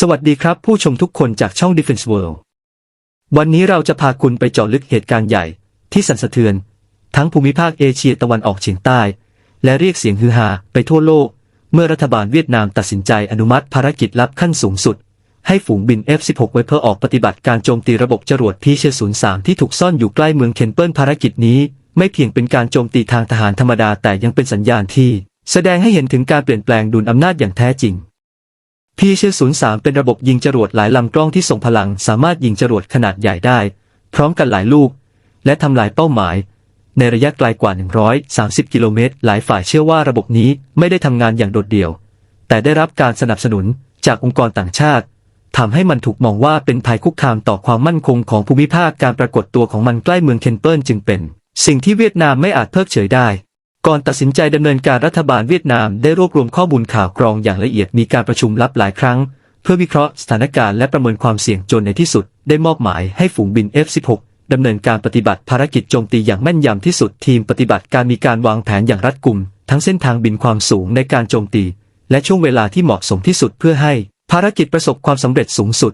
สวัสดีครับผู้ชมทุกคนจากช่อง Defense World วันนี้เราจะพาคุณไปเจาะลึกเหตุการณ์ใหญ่ ที่สั่นสะเทือน ทั้งภูมิภาคเอเชียตะวันออกเฉียงใต้ และเรียกเสียงฮือฮาไปทั่วโลก เมื่อรัฐบาลเวียดนามตัดสินใจอนุมัติภารกิจลับขั้นสูงสุด ให้ฝูงบิน F-16 ไว้เพื่อออกปฏิบัติการโจมตีระบบจรวดพีเช03 ที่ถูกซ่อนอยู่ใกล้เมืองเคนเปิลภารกิจนี้ ไม่เพียงเป็นการโจมตีทางทหารธรรมดาแต่ยังเป็นสัญญาณที่ แสดงให้เห็นถึงการเปลี่ยนแปลงดุลอำนาจอย่างแท้จริง พีเช03 เป็นระบบยิงจรวดหลายลำกล้องที่ส่งพลังสามารถยิงจรวดขนาดใหญ่ได้ พร้อมกันหลายลูก และทำลายเป้าหมาย ในระยะไกลกว่า 130 กิโลเมตร หลายฝ่ายเชื่อว่าระบบนี้ไม่ได้ทำงานอย่างโดดเดี่ยว แต่ได้รับการสนับสนุนจากองค์กรต่างชาติทำให้มันถูกมองว่าเป็นภัยคุกคามต่อความมั่นคงของภูมิภาคการปรากฏตัวของมันใกล้เมืองเคนเปิลจึงเป็น สิ่งที่เวียดนามไม่อาจเพิกเฉยได้ ก่อนตัดสินใจดำเนินการรัฐบาลเวียดนามได้รวบรวมข้อมูลข่าวกรองอย่างละเอียดมีการประชุมลับหลายครั้ง เพื่อวิเคราะห์สถานการณ์และประเมินความเสี่ยงจนในที่สุด ได้มอบหมายให้ฝูงบิน F-16 ดำเนินการปฏิบัติภารกิจโจมตีอย่างแม่นยำที่สุดทีมปฏิบัติการมีการวางแผนอย่างรัดกุม ทั้งเส้นทางบินความสูงในการโจมตี และช่วงเวลาที่เหมาะสมที่สุดเพื่อให้ภารกิจประสบความสำเร็จสูงสุด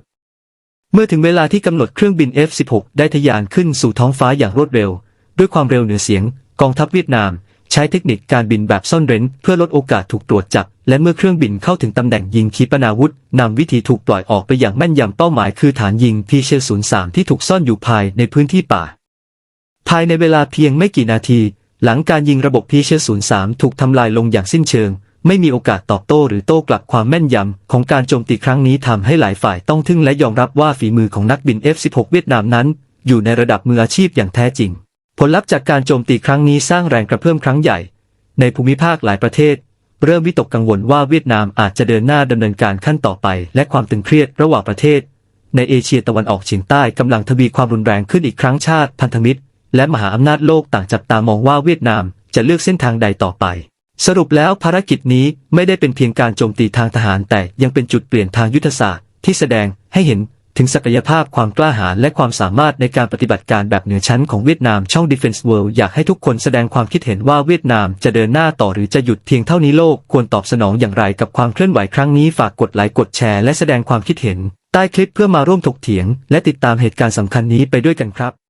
เมื่อถึงเวลาที่กำหนดเครื่องบิน F-16 ได้ทะยานขึ้นสู่ท้องฟ้าอย่างรวดเร็ว ด้วยความเร็วเหนือเสียง กองทัพเวียดนาม ใช้เทคนิคการบินแบบซ่อนเร้น เพื่อลดโอกาสถูกตรวจจับ และเมื่อเครื่องบินเข้าถึงตำแหน่งยิงขีปนาวุธนำวิธีถูกปล่อยออกไปอย่างแม่นยำเป้าหมายคือฐานยิงพีเชล03ที่ถูกซ่อนอยู่ภายในพื้นที่ป่า ภายในเวลาเพียงไม่กี่นาที หลังการยิงระบบพีเชล03ถูกทำลายลงอย่างสิ้นเชิง ไม่มีโอกาสตอบโต้หรือโต้กลับความแม่นยำของการโจมตีครั้งนี้ทำให้หลายฝ่ายต้องทึ่งและยอมรับว่าฝีมือของนักบิน F-16 เวียดนามนั้น อยู่ในระดับมืออาชีพอย่างแท้จริง ผลลัพธ์จากการโจมตีครั้งนี้สร้างแรงกระเพื่อมครั้งใหญ่ ในภูมิภาคหลายประเทศ เริ่มวิตกกังวลว่าเวียดนามอาจจะเดินหน้าดำเนินการขั้นต่อไป และความตึงเครียดระหว่างประเทศ ในเอเชียตะวันออกเฉียงใต้กำลังทวีความรุนแรงขึ้นอีกครั้งชาติพันธมิตร และมหาอำนาจโลกต่างจับตามองว่าเวียดนามจะเลือกเส้นทางใดต่อไป สรุปแล้วภารกิจนี้ไม่ได้เป็นเพียงการโจมตีทางทหารแต่ยังเป็นจุดเปลี่ยนทางยุทธศาสตร์ที่แสดงให้เห็น ถึงศักยภาพความกล้าหาญและความสามารถในการปฏิบัติการแบบเหนือชั้นของเวียดนามช่อง Defense World อยากให้ทุกคนแสดงความคิดเห็นว่าเวียดนามจะเดินหน้าต่อหรือจะหยุดเพียงเท่านี้โลกควรตอบสนองอย่างไรกับความเคลื่อนไหวครั้งนี้ฝากกดไลค์กดแชร์และแสดงความคิดเห็น ใต้คลิปเพื่อมาร่วมถกเถียง และติดตามเหตุการณ์สำคัญนี้ไปด้วยกันครับ